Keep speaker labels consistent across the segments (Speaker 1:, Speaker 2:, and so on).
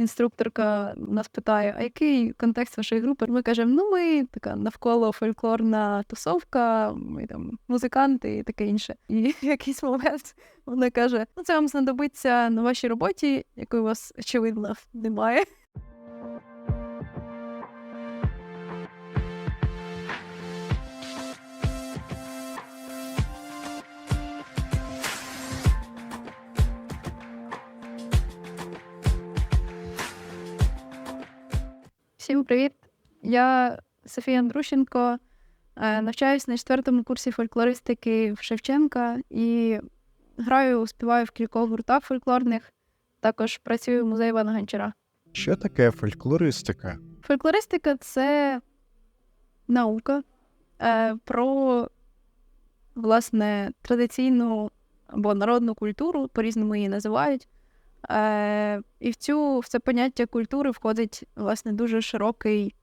Speaker 1: інструкторка нас питає, а який контекст вашої групи? Ми кажемо, ну ми така навколо фольклорна тусовка, ми там музиканти і таке інше. І в якийсь момент вона каже: ну це вам знадобиться на вашій роботі, якої у вас очевидно немає. Всім привіт! Я Софія Андрущенко, е, навчаюсь на четвертому курсі фольклористики в Шевченка і граю, співаю в кількох гуртах фольклорних. Також працюю в музеї Івана Гончара.
Speaker 2: Що таке фольклористика?
Speaker 1: Фольклористика це наука е, про власне традиційну або народну культуру, по-різному її називають. Е, і в цю в це поняття культури входить власне дуже широкий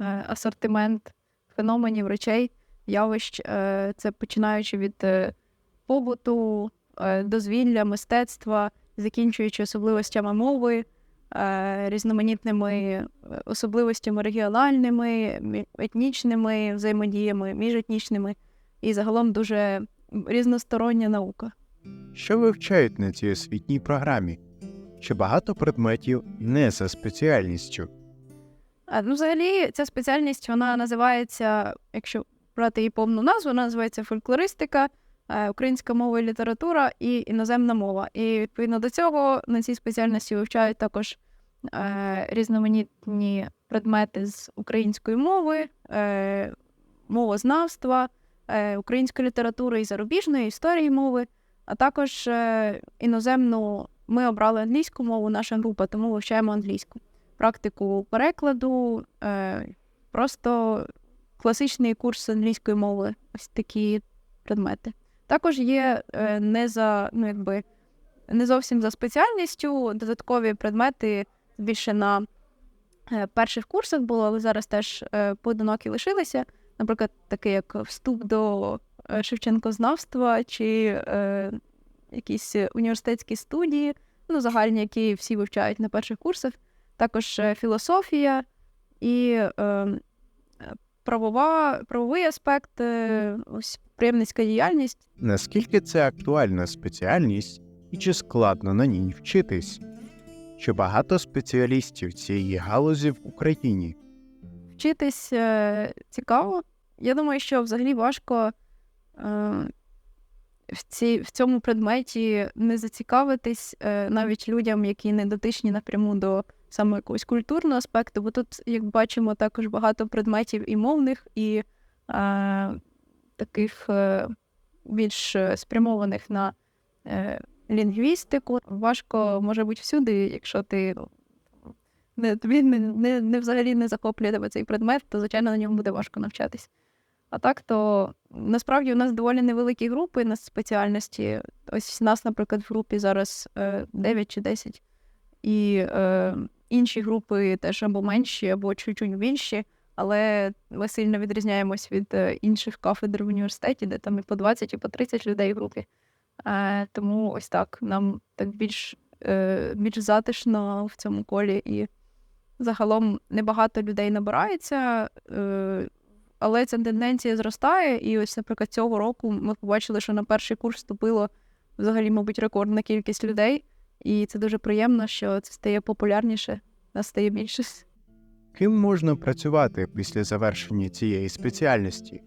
Speaker 1: е, асортимент феноменів, речей, явищ. Е, це починаючи від е, побуту, е, дозвілля, мистецтва, закінчуючи особливостями мови, е, різноманітними е, особливостями регіональними, етнічними взаємодіями, міжетнічними і загалом дуже різностороння наука.
Speaker 2: Що вивчають на цій освітній програмі? Чи багато предметів не за спеціальністю?
Speaker 1: Ну, взагалі, ця спеціальність вона називається, якщо брати її повну назву, вона називається фольклористика, е, українська мова і література і іноземна мова. І відповідно до цього на цій спеціальності вивчають також е, різноманітні предмети з української мови, е, мовознавства, е, української літератури і зарубіжної історії мови, а також е, іноземну. Ми обрали англійську мову, наша група, тому вивчаємо англійську практику перекладу, е, просто класичний курс англійської мови, ось такі предмети. Також є е, не за, ну, якби, не зовсім за спеціальністю, додаткові предмети більше на е, перших курсах було, але зараз теж поодинокі лишилися. Наприклад, таке як вступ до Шевченкознавства чи якісь університетські студії, ну, загальні, які всі вивчають на перших курсах також е, філософія і е, е, правова, правовий аспект, е, ось приємницька діяльність.
Speaker 2: Наскільки це актуальна спеціальність і чи складно на ній вчитись? Чи багато спеціалістів цієї галузі в Україні?
Speaker 1: Вчитись е, цікаво. Я думаю, що взагалі важко е, в, ці, в цьому предметі не зацікавитись е, навіть людям, які не дотичні напряму до саме якогось культурного аспекту, бо тут, як бачимо, також багато предметів і мовних, і е, таких е, більш е, спрямованих на е, лінгвістику. Важко може бути всюди, якщо ти ну, не, тобі не, не, не взагалі не захоплює тебе цей предмет, то звичайно на ньому буде важко навчатись. А так, то насправді у нас доволі невеликі групи на спеціальності. Ось нас, наприклад, в групі зараз е, 9 чи 10, і е, інші групи теж або менші, або чуть-чуть більші, але ми сильно відрізняємось від е, інших кафедр в університеті, де там і по 20, і по 30 людей в групі. Е, тому ось так, нам так більш, е, більш затишно в цьому колі, і загалом небагато людей набирається. Е, але ця тенденція зростає, і ось, наприклад, цього року ми побачили, що на перший курс вступило взагалі, мабуть, рекордна кількість людей, і це дуже приємно, що це стає популярніше, нас стає більше.
Speaker 2: Ким можна працювати після завершення цієї спеціальності?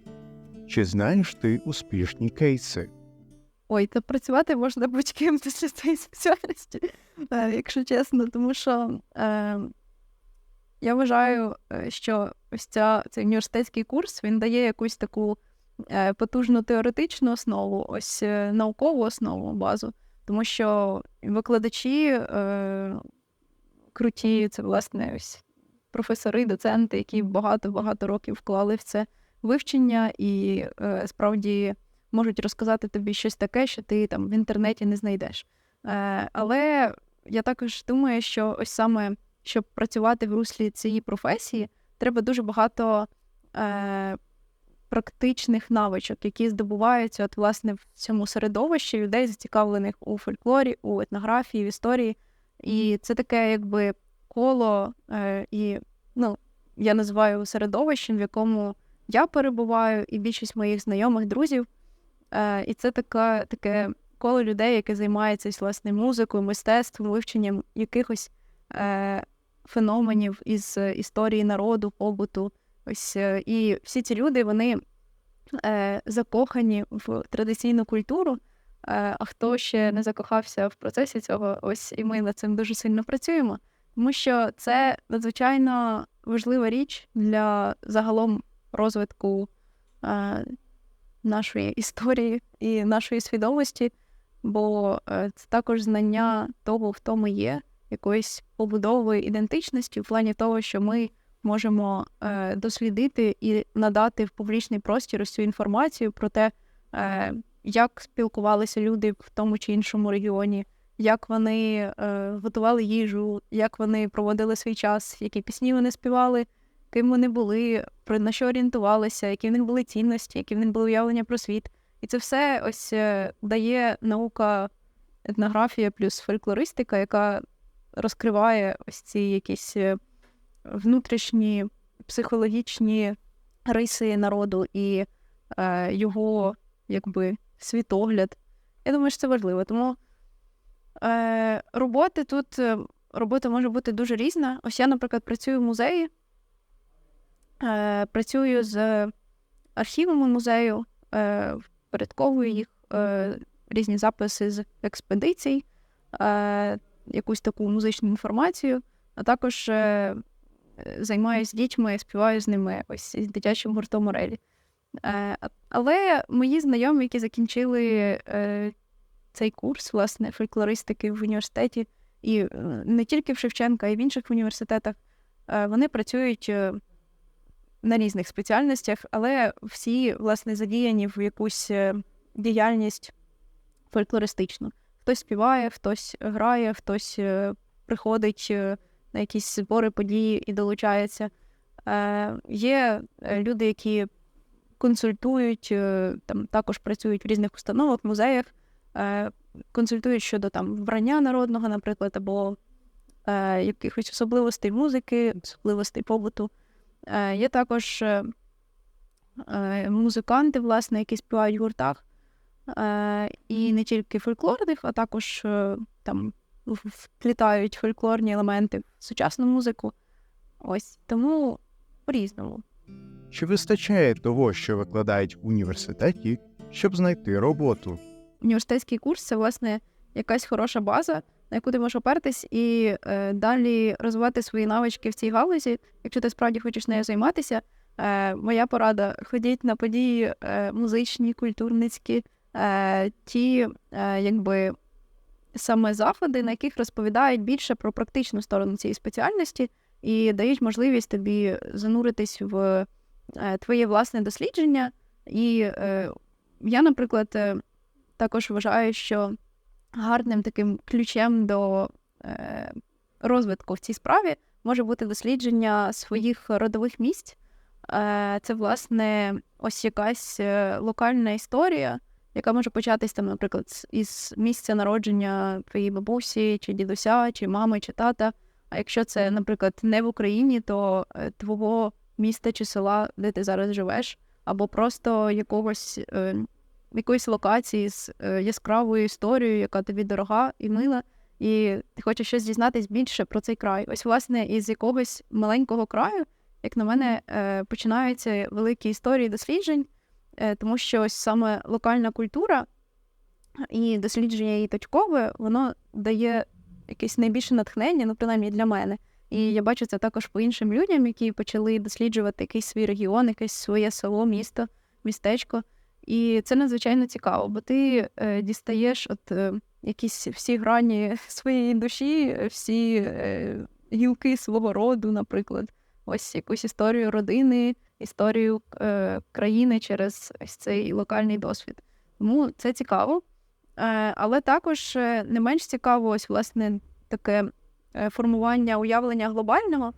Speaker 2: Чи знаєш ти успішні кейси?
Speaker 1: Ой, та працювати можна будь-ким після цієї спеціальності, е, якщо чесно, тому що е, я вважаю, е, що ось ця, цей університетський курс він дає якусь таку е, потужну теоретичну основу, ось е, наукову основу, базу, тому що викладачі е, круті, це власне ось професори, доценти, які багато-багато років вклали в це вивчення і е, справді можуть розказати тобі щось таке, що ти там в інтернеті не знайдеш. Е, але я також думаю, що ось саме щоб працювати в руслі цієї професії, треба дуже багато е, практичних навичок, які здобуваються от, власне, в цьому середовищі людей, зацікавлених у фольклорі, у етнографії, в історії. І це таке, якби коло е, і ну, я називаю середовищем, в якому я перебуваю, і більшість моїх знайомих, друзів. Е, і це така, таке коло людей, яке займається власне музикою, мистецтвом, вивченням якихось е, феноменів із е, історії народу, побуту. Ось е, і всі ці люди вони е, закохані в традиційну культуру. Е, а хто ще не закохався в процесі цього, ось і ми над цим дуже сильно працюємо, тому що це надзвичайно важлива річ для загалом розвитку е, нашої історії і нашої свідомості, бо це також знання того, хто ми є, якоїсь побудової ідентичності, в плані того, що ми можемо е, дослідити і надати в публічний простір цю інформацію про те, е, як спілкувалися люди в тому чи іншому регіоні, як вони е, готували їжу, як вони проводили свій час, які пісні вони співали, ким вони були, про на що орієнтувалися, які в них були цінності, які в них були уявлення про світ. І це все ось е, дає наука етнографія плюс фольклористика, яка розкриває ось ці якісь е, внутрішні психологічні риси народу і е, його якби світогляд. Я думаю, що це важливо. Тому е, роботи тут е, робота може бути дуже різна. Ось я, наприклад, працюю в музеї, е, працюю з архівами музею, е, впорядковую їх, е, різні записи з експедицій, е, якусь таку музичну інформацію, а також е, займаюся дітьми, співаю з ними ось із дитячим гуртом Орелі. Е, але мої знайомі, які закінчили е, цей курс, власне, фольклористики в університеті, і е, не тільки в Шевченка, а й в інших університетах, е, вони працюють е, на різних спеціальностях, але всі, власне, задіяні в якусь е, діяльність фольклористичну. Хтось співає, хтось грає, хтось е, приходить е, на якісь збори, події і долучається. Е, Є люди, які консультують, там також працюють в різних установах, музеях, консультують щодо там вбрання народного, наприклад, або якихось особливостей музики, особливостей побуту. Є також музиканти, власне, які співають в гуртах. Е, І не тільки фольклорних, а також е, там вплітають фольклорні елементи в сучасну музику. Ось тому по-різному.
Speaker 2: Чи вистачає того, що викладають в університеті, щоб знайти роботу?
Speaker 1: університетський курс це власне якась хороша база, на яку ти можеш опертись і е, далі розвивати свої навички в цій галузі. Якщо ти справді хочеш нею займатися, е, моя порада ходіть на події е, музичні, культурницькі, ті, е, якби. Саме заходи, на яких розповідають більше про практичну сторону цієї спеціальності і дають можливість тобі зануритись в е, твоє власне дослідження. І е, я, наприклад, е, також вважаю, що гарним таким ключем до е, розвитку в цій справі може бути дослідження своїх родових місць. Е, це, власне, ось якась е, локальна історія, яка може початись там, наприклад, із місця народження твоєї бабусі, чи дідуся, чи мами, чи тата. А якщо це, наприклад, не в Україні, то е, твого міста чи села, де ти зараз живеш, або просто якогось е, якоїсь локації з е, яскравою історією, яка тобі дорога і мила, і ти хочеш щось дізнатись більше про цей край. Ось, власне, із якогось маленького краю, як на мене, починаються великі історії досліджень, тому що ось саме локальна культура і дослідження її точкове, воно дає якесь найбільше натхнення, ну, принаймні для мене. І я бачу це також по іншим людям, які почали досліджувати якийсь свій регіон, якесь своє село, місто, містечко. І це надзвичайно цікаво, бо ти е, дістаєш от е, якісь всі грані своєї душі, е, всі е, гілки свого роду, наприклад, ось якусь історію родини, історію е, країни через ось цей локальний досвід. Тому це цікаво. Е, але також е, не менш цікаво, ось власне таке е, формування уявлення глобального,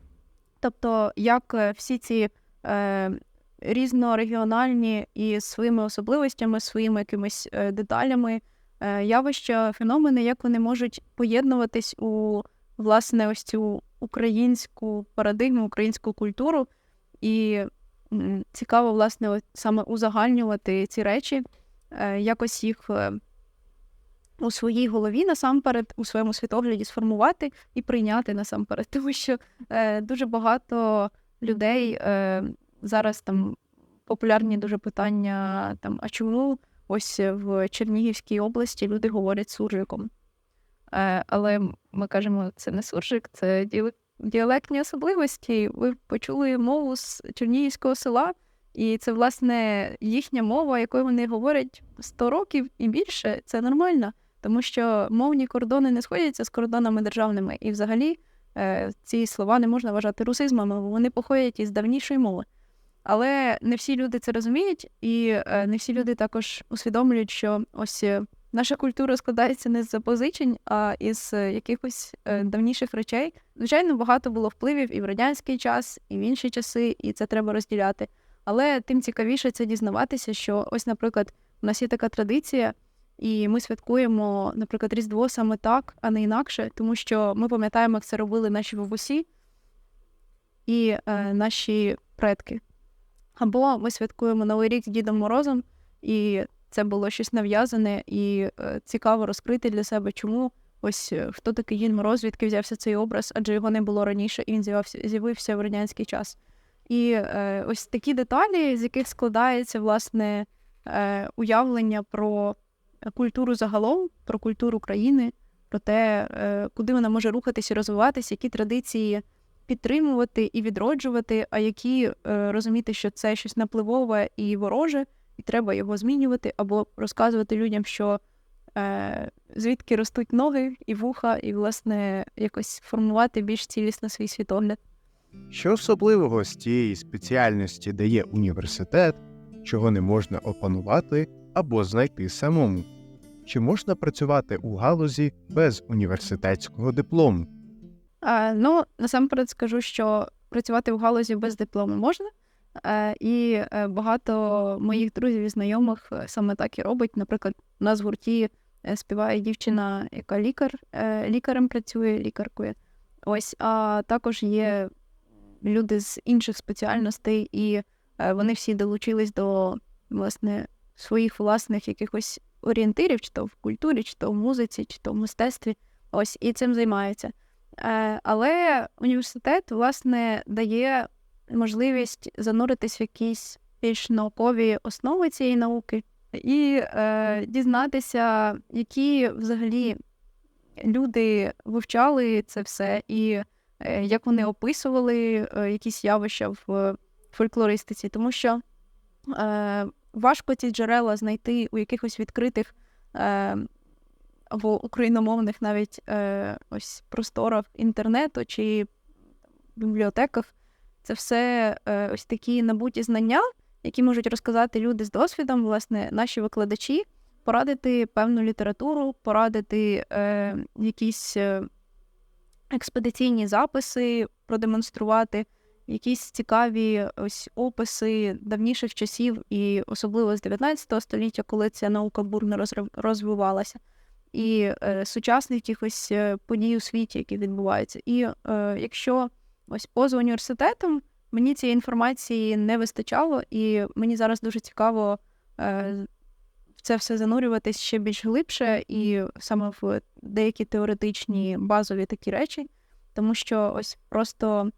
Speaker 1: тобто як е, всі ці е, різнорегіональні і своїми особливостями, своїми якимись деталями, явища, феномени, як вони можуть поєднуватись у власне ось цю українську парадигму, українську культуру, і цікаво, власне, саме узагальнювати ці речі, е, якось їх е, у своїй голові насамперед, у своєму світогляді сформувати і прийняти насамперед. Тому що е, дуже багато людей зараз там популярні дуже питання: там, а чому ось в Чернігівській області люди говорять суржиком? Е, але ми кажемо, це не суржик, це діалек- діалектні особливості. Ви почули мову з Чернігівського села, і це, власне, їхня мова, якою вони говорять 100 років і більше. Це нормально, тому що мовні кордони не сходяться з кордонами державними. І взагалі е, ці слова не можна вважати русизмами, бо вони походять із давнішої мови. Але не всі люди це розуміють, і е, не всі люди також усвідомлюють, що ось наша культура складається не з запозичень, а із е, якихось е, давніших речей. Звичайно, багато було впливів і в радянський час, і в інші часи, і це треба розділяти. Але тим цікавіше це дізнаватися, що ось, наприклад, у нас є така традиція, і ми святкуємо, наприклад, Різдво саме так, а не інакше, тому що ми пам'ятаємо, як це робили наші бабусі і е, наші предки. Або ми святкуємо Новий рік з Дідом Морозом, і це було щось нав'язане і е, цікаво розкрити для себе, чому ось е, хто такий Дід Мороз, звідки взявся цей образ, адже його не було раніше, і він з'явився, з'явився в радянський час. І е, ось такі деталі, з яких складається власне е, уявлення про культуру загалом, про культуру країни, про те, е, куди вона може рухатись і розвиватися, які традиції підтримувати і відроджувати, а які е, розуміти, що це щось напливове і вороже, і треба його змінювати, або розказувати людям, що е, звідки ростуть ноги і вуха, і, власне, якось формувати більш цілісно свій світогляд.
Speaker 2: Що особливого з цієї спеціальності дає університет, чого не можна опанувати або знайти самому? Чи можна працювати у галузі без університетського диплому?
Speaker 1: Е, ну, насамперед скажу, що працювати в галузі без диплому можна. Е, і е, багато моїх друзів і знайомих е, саме так і робить. Наприклад, у нас в гурті співає дівчина, яка лікар, лікарем працює, лікаркою. Ось, а також є люди з інших спеціальностей, і вони всі долучились до власне своїх власних якихось орієнтирів, чи то в культурі, чи то в музиці, чи то в мистецтві. Ось і цим займаються. Але університет, власне, дає можливість зануритись в якісь більш наукові основи цієї науки і е, дізнатися, які взагалі люди вивчали це все, і е, як вони описували е, якісь явища в фольклористиці, тому що е, важко ці джерела знайти у якихось відкритих е, або україномовних навіть е, ось просторах інтернету чи бібліотеках. Це все е, ось такі набуті знання, які можуть розказати люди з досвідом, власне, наші викладачі, порадити певну літературу, порадити е, якісь е, експедиційні записи, продемонструвати, якісь цікаві ось описи давніших часів, і особливо з 19 століття, коли ця наука бурно розвивалася, і е, сучасних якихось е, подій у світі, які відбуваються. І е, якщо ось поза університетом мені цієї інформації не вистачало, і мені зараз дуже цікаво е, в це все занурюватись ще більш глибше, і саме в деякі теоретичні базові такі речі, тому що ось просто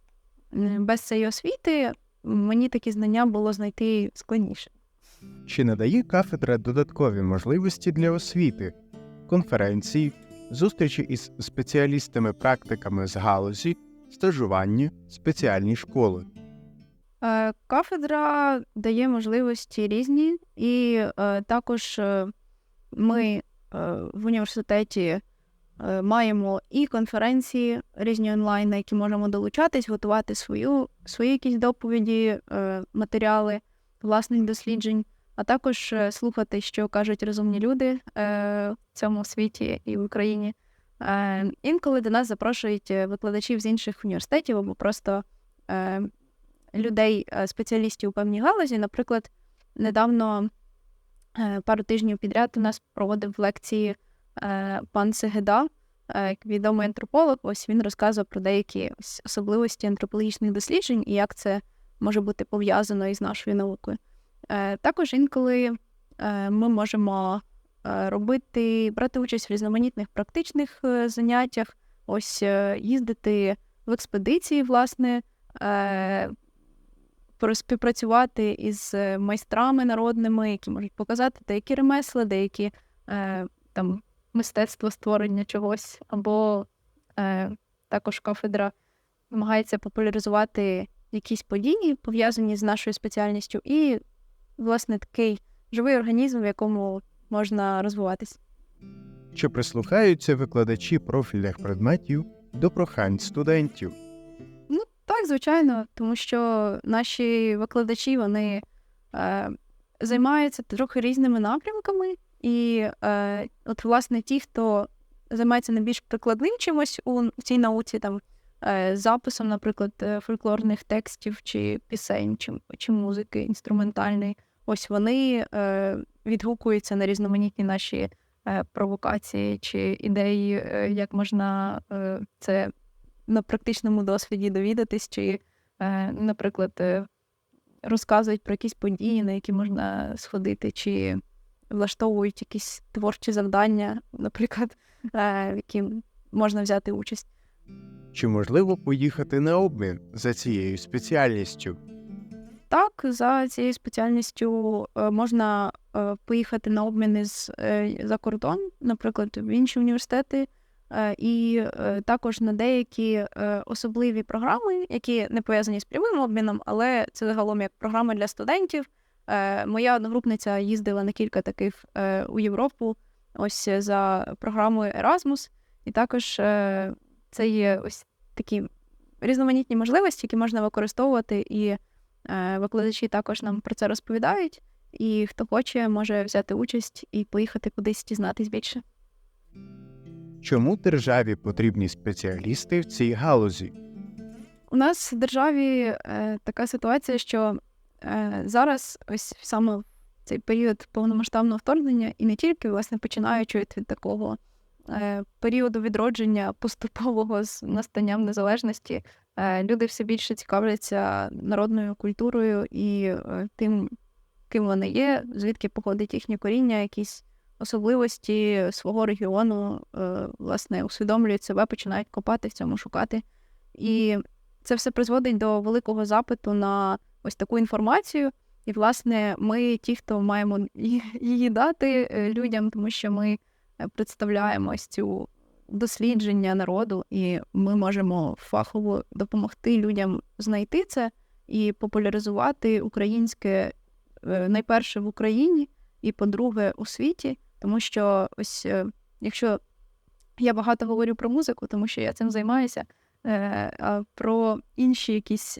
Speaker 1: без цієї освіти мені такі знання було знайти складніше.
Speaker 2: Чи надає кафедра додаткові можливості для освіти, конференції, зустрічі із спеціалістами-практиками з галузі, стажування, спеціальні школи?
Speaker 1: Е, Кафедра дає можливості різні, і е, також е, ми в університеті маємо і конференції різні онлайн, на які можемо долучатись, готувати свою, свої якісь доповіді, матеріали власних досліджень, а також слухати, що кажуть розумні люди в цьому світі і в Україні. Е, Інколи до нас запрошують е, викладачів з інших університетів або просто е, людей, спеціалістів у певній галузі. Наприклад, недавно пару тижнів підряд у нас проводив лекції пан Сегеда, відомий антрополог, ось він розказував про деякі особливості антропологічних досліджень і як це може бути пов'язано із нашою наукою. Також інколи ми можемо робити, брати участь в різноманітних практичних е, заняттях, ось е, їздити в експедиції, власне, е, співпрацювати із е, майстрами народними, які можуть показати деякі ремесла, деякі е, там мистецтво створення чогось, або е, також кафедра намагається популяризувати якісь події, пов'язані з нашою спеціальністю, і, власне, такий живий організм, в якому можна розвиватись.
Speaker 2: Чи прислухаються викладачі профільних предметів до прохань студентів?
Speaker 1: Ну, так, звичайно, тому що наші викладачі вони е, займаються трохи різними напрямками, і е, от, власне, ті, хто займається найбільш прикладним чимось у цій науці, там е, записом, наприклад, е, фольклорних текстів чи пісень, чи, чи музики інструментальної, ось вони е, відгукуються на різноманітні наші е, провокації чи ідеї, е, як можна це на практичному досвіді довідатись, чи, наприклад, розказують про якісь події, на які можна сходити, чи влаштовують якісь творчі завдання, наприклад, в які можна взяти участь.
Speaker 2: Чи можливо поїхати на обмін за цією спеціальністю?
Speaker 1: Так, за цією спеціальністю е, можна е, поїхати на обмін із е, за кордон, наприклад, в інші університети, і також на деякі особливі програми, які не пов'язані з прямим обміном, але це загалом як програма для студентів. Моя одногрупниця їздила на кілька таких у Європу, ось за програмою Erasmus, і також це є ось такі різноманітні можливості, які можна використовувати і. Е, Викладачі також нам про це розповідають, і хто хоче, може взяти участь і поїхати кудись дізнатись більше.
Speaker 2: Чому державі потрібні спеціалісти в цій галузі?
Speaker 1: У нас в державі е, така ситуація, що е, зараз, ось саме в цей період повномасштабного вторгнення, і не тільки, власне, починаючи від від такого е, періоду відродження поступового з настанням незалежності, люди все більше цікавляться народною культурою і е, тим, ким вони є, звідки походить їхнє коріння, якісь особливості свого регіону, е, власне, усвідомлюють себе, починають копати в цьому, шукати. І це все призводить до великого запиту на ось таку інформацію. І, власне, ми ті, хто маємо її дати е, людям, тому що ми е, представляємо ось цю дослідження народу, і ми можемо фахово допомогти людям знайти це і популяризувати українське е, найперше в Україні, і по-друге, у світі, тому що ось е, якщо я багато говорю про музику, тому що я цим займаюся. Е, а про інші якісь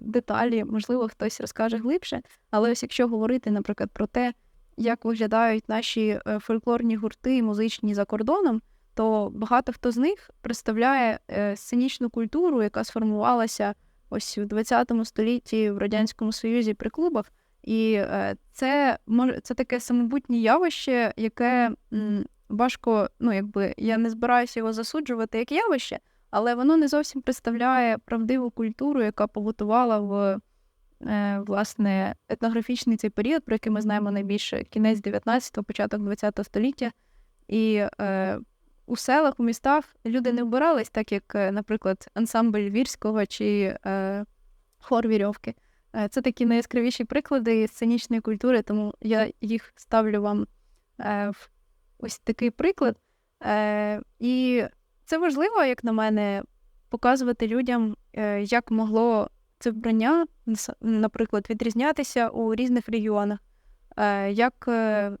Speaker 1: деталі, можливо, хтось розкаже глибше. Але ось якщо говорити, наприклад, про те, як виглядають наші фольклорні гурти музичні за кордоном, то багато хто з них представляє е, сценічну культуру, яка сформувалася ось у 20 столітті в Радянському Союзі при клубах. І е, це це таке самобутнє явище, яке важко, ну якби я не збираюся його засуджувати як явище, але воно не зовсім представляє правдиву культуру, яка побутувала в е, власне етнографічний цей період, про який ми знаємо найбільше кінець 19-го, початок 20-го століття. І у селах, у містах люди не вбирались, так як, е, наприклад, ансамбль Вірського чи е, хор Вірьовки. Е, Це такі найяскравіші приклади сценічної культури, тому я їх ставлю вам е, в ось такий приклад. Е, і це важливо, як на мене, показувати людям, е, як могло це вбрання, наприклад, відрізнятися у різних регіонах, е, як е,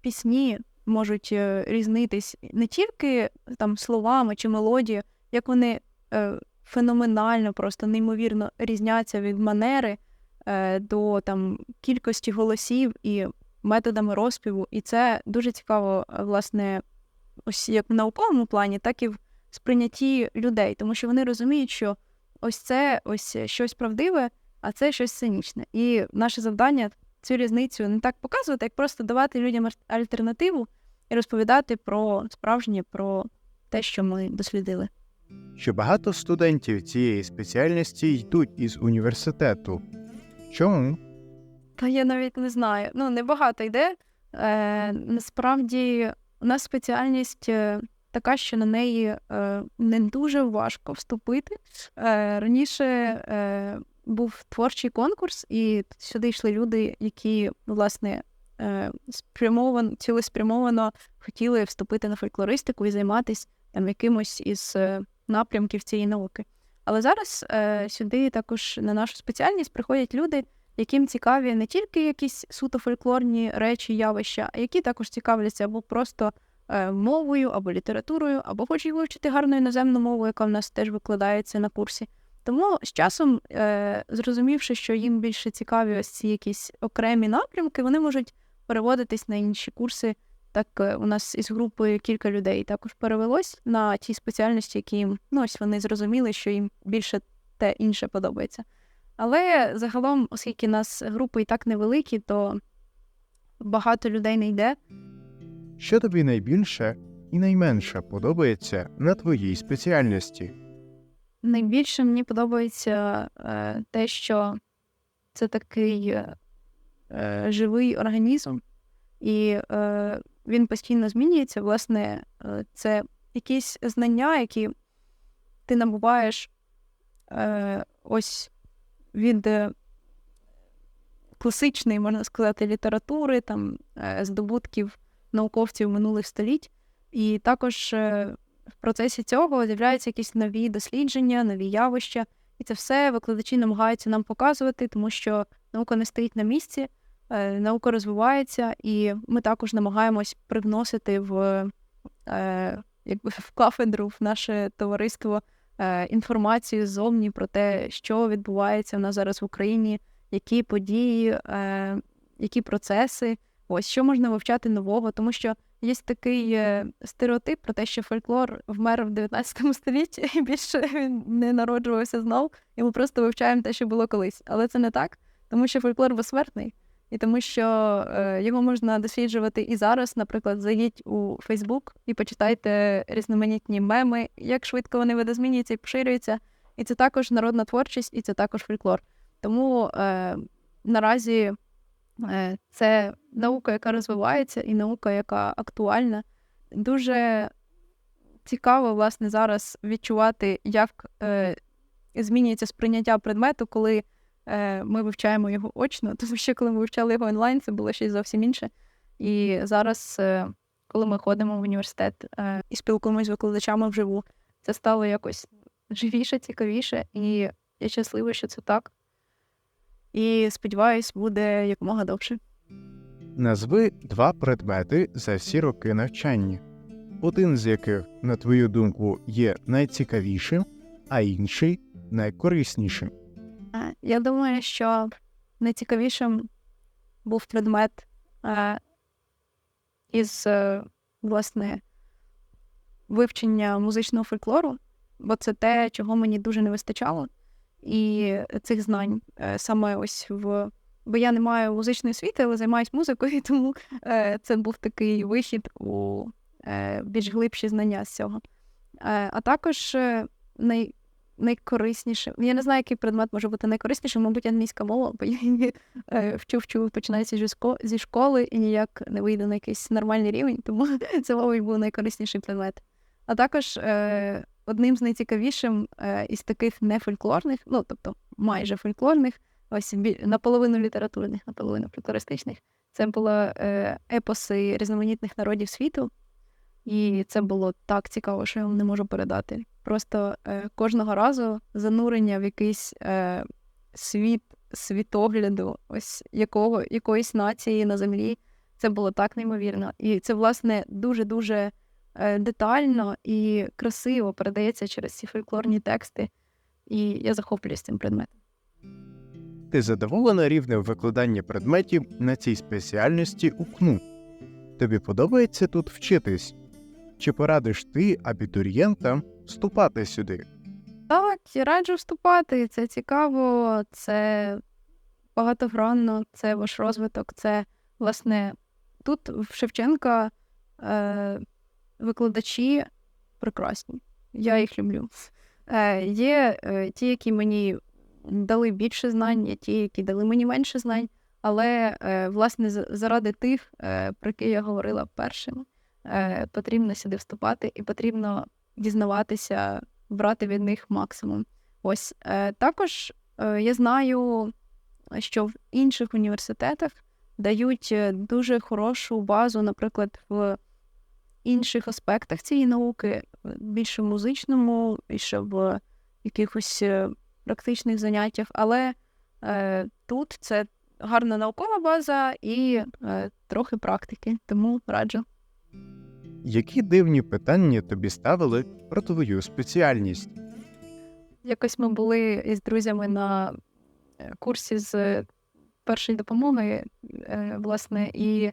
Speaker 1: пісні можуть е, різнитись не тільки там словами чи мелодією, як вони е, феноменально, просто неймовірно різняться від манери е, до там кількості голосів і методами розпіву. І це дуже цікаво, власне, ось як в науковому плані, так і в сприйнятті людей, тому що вони розуміють, що ось це ось щось правдиве, а це щось сценічне. І наше завдання цю різницю не так показувати, як просто давати людям альтернативу і розповідати про справжнє, про те, що ми дослідили.
Speaker 2: Що багато студентів цієї спеціальності йдуть із університету. Чому?
Speaker 1: Та я навіть не знаю. Ну, небагато йде. Е, насправді, у нас спеціальність е, така, що на неї е, не дуже важко вступити. Е, раніше е, був творчий конкурс, і сюди йшли люди, які, власне, е, спрямовано, цілеспрямовано хотіли вступити на фольклористику і займатися там, якимось із е, напрямків цієї науки. Але зараз е, сюди також на нашу спеціальність приходять люди, яким цікаві не тільки якісь суто фольклорні речі, явища, а які також цікавляться або просто мовою, або літературою, або хочуть вивчити гарну іноземну мову, яка в нас теж викладається на курсі. Тому з часом, е, зрозумівши, що їм більше цікаві ось ці якісь окремі напрямки, вони можуть переводитись на інші курси. Так, е, у нас із групи кілька людей також перевелось на ті спеціальності, які їм ну ось вони зрозуміли, що їм більше те інше подобається. Але загалом, оскільки нас групи і так невеликі, то багато людей не йде.
Speaker 2: Що тобі найбільше і найменше подобається на твоїй спеціальності?
Speaker 1: Найбільше мені подобається е, те, що це такий е, живий організм, і е, він постійно змінюється. Власне, е, це якісь знання, які ти набуваєш е, ось від е, класичної, можна сказати, літератури, там, е, здобутків науковців минулих століть. І також е, в процесі цього з'являються якісь нові дослідження, нові явища. І це все викладачі намагаються нам показувати, тому що наука не стоїть на місці, е, наука розвивається, і ми також намагаємось привносити в, е, якби, в кафедру, в наше товариство е, інформацію ззовні про те, що відбувається в нас зараз в Україні, які події, які процеси, ось що можна вивчати нового, тому що є такий е, стереотип про те, що фольклор вмер в 19 столітті і більше він не народжувався знов, і ми просто вивчаємо те, що було колись. Але це не так, тому що фольклор безсмертний. І тому що е, його можна досліджувати і зараз, наприклад, зайдіть у Фейсбук і почитайте різноманітні меми, як швидко вони видозмінюються і поширюються. І це також народна творчість, і це також фольклор. Тому е, наразі це наука, яка розвивається, і наука, яка актуальна. Дуже цікаво, власне, зараз відчувати, як е, змінюється сприйняття предмету, коли е, ми вивчаємо його очно, тому що коли ми вивчали його онлайн, це було щось зовсім інше. І зараз, е, коли ми ходимо в університет е, і спілкуємося з викладачами вживу, це стало якось живіше, цікавіше, і я щаслива, що це так. І сподіваюсь, буде якомога довше.
Speaker 2: Назви два предмети за всі роки навчання, один з яких, на твою думку, є найцікавішим, а інший найкориснішим.
Speaker 1: Я думаю, що найцікавішим був предмет е, із е, власне вивчення музичного фольклору, бо це те, чого мені дуже не вистачало, і цих знань е, саме ось в. Бо я не маю музичної освіти, але займаюся музикою, тому е, це був такий вихід у е, більш глибші знання з цього. А також най, найкориснішим. Я не знаю, який предмет може бути найкориснішим, мабуть, англійська мова, бо я її е, вчу, вчу, починається зі школи і ніяк не вийде на якийсь нормальний рівень, тому це, мабуть, був найкорисніший предмет. А також одним з найцікавішим е, із таких нефольклорних, ну тобто майже фольклорних, ось наполовину літературних, наполовину фольклористичних, це були е, епоси різноманітних народів світу. І це було так цікаво, що я вам не можу передати. Просто е, кожного разу занурення в якийсь світ світогляду, ось якого, якоїсь нації на землі. Це було так неймовірно. І це, власне, дуже-дуже е, детально і красиво передається через ці фольклорні тексти. І я захоплююсь цим предметом.
Speaker 2: Ти задоволена рівнем викладання предметів на цій спеціальності у КНУ? Тобі подобається тут вчитись? Чи порадиш ти абітурієнтам вступати сюди?
Speaker 1: Так, і раджу вступати. Це цікаво, це багатогранно, це ваш розвиток. Це, власне, тут в Шевченка е, викладачі прекрасні. Я їх люблю. Е, є е, ті, які мені дали більше знань, є ті, які дали мені менше знань. Але е, власне заради тих, е, про які я говорила першим, е, потрібно сюди вступати і потрібно дізнаватися, брати від них максимум. Ось е, також е, я знаю, що в інших університетах дають дуже хорошу базу, наприклад, в інших аспектах цієї науки, е, більше в музичному, більше в якихось е, практичних заняттях. Але е, тут це гарна наукова база і е, трохи практики, тому раджу.
Speaker 2: Які дивні питання тобі ставили про твою спеціальність?
Speaker 1: Якось ми були із друзями на е, курсі з першої допомоги, власне, і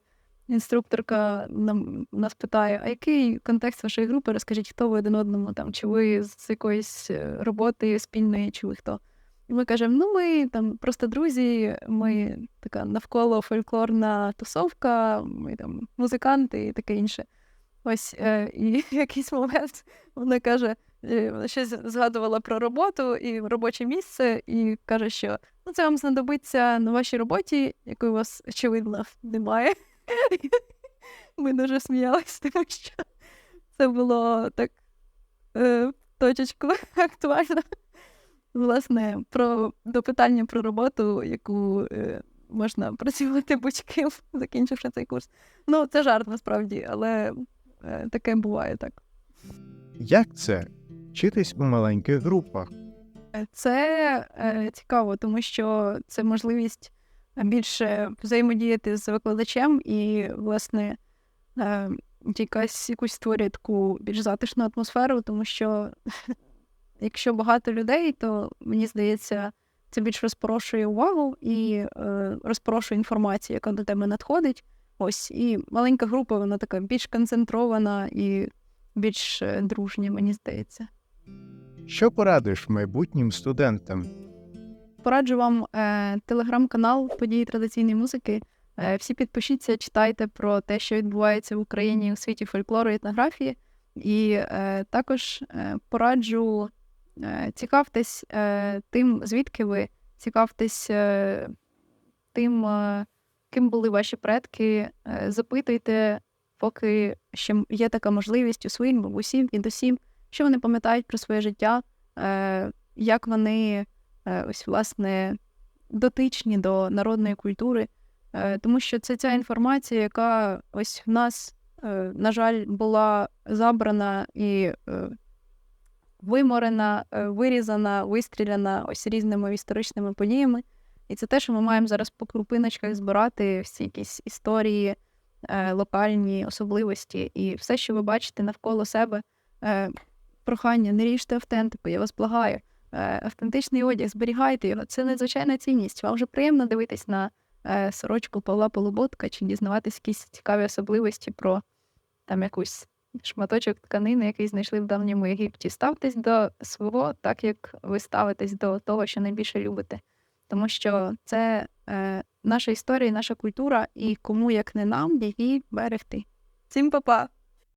Speaker 1: інструкторка нам нас питає: а який контекст вашої групи? Розкажіть, хто ви один одному там, чи ви з якоїсь е, роботи спільної, чи ви хто? І ми кажемо: ну, ми там просто друзі, ми така навколо фольклорна тусовка, ми там музиканти і таке інше. Ось е, і в якийсь момент вона каже: е, вона щось згадувала про роботу і робоче місце, і каже, що ну це вам знадобиться на вашій роботі, якої у вас очевидно немає. Ми дуже сміялися, тому що це було так е, точечку актуально. Власне, про до питання про роботу, яку е, можна працювати будь-ким, закінчивши цей курс. Ну, це жарт насправді, але е, таке буває так.
Speaker 2: Як це вчитись у маленьких групах?
Speaker 1: Е, Це е, цікаво, тому що це можливість більше взаємодіяти з викладачем і, власне, е, якась якусь створює таку більш затишну атмосферу, тому що якщо багато людей, то мені здається, це більш розпорошує увагу і е, розпорошує інформацію, яка до тебе надходить. Ось і маленька група, вона така більш концентрована і більш е, дружня, мені здається.
Speaker 2: Що порадиш майбутнім студентам?
Speaker 1: Пораджу вам е, телеграм-канал події традиційної музики. Е, всі підпишіться, читайте про те, що відбувається в Україні у світі фольклору і етнографії. І е, також е, пораджу е, цікавтесь е, тим, звідки ви, цікавтесь е, тим, е, ким були ваші предки. Е, запитуйте, поки ще є така можливість у своїм бабусів і досім, що вони пам'ятають про своє життя, е, як вони ось власне дотичні до народної культури, е, тому що це ця інформація, яка ось в нас, е, на жаль, була забрана і е, виморена, е, вирізана, вистріляна ось різними історичними подіями. І це те, що ми маємо зараз по крупиночках збирати всі якісь історії, е, локальні особливості, і все, що ви бачите навколо себе. Е, прохання, не ріжте автентику, я вас благаю. Е, автентичний одяг, зберігайте його. Це надзвичайна цінність. Вам вже приємно дивитись на е, сорочку Павла Полуботка чи дізнаватись якісь цікаві особливості про там якусь шматочок тканини, який знайшли в давньому Єгипті. Ставтесь до свого, так як ви ставитесь до того, що найбільше любите. Тому що це е, наша історія, наша культура, і кому як не нам її берегти. Всім па-па!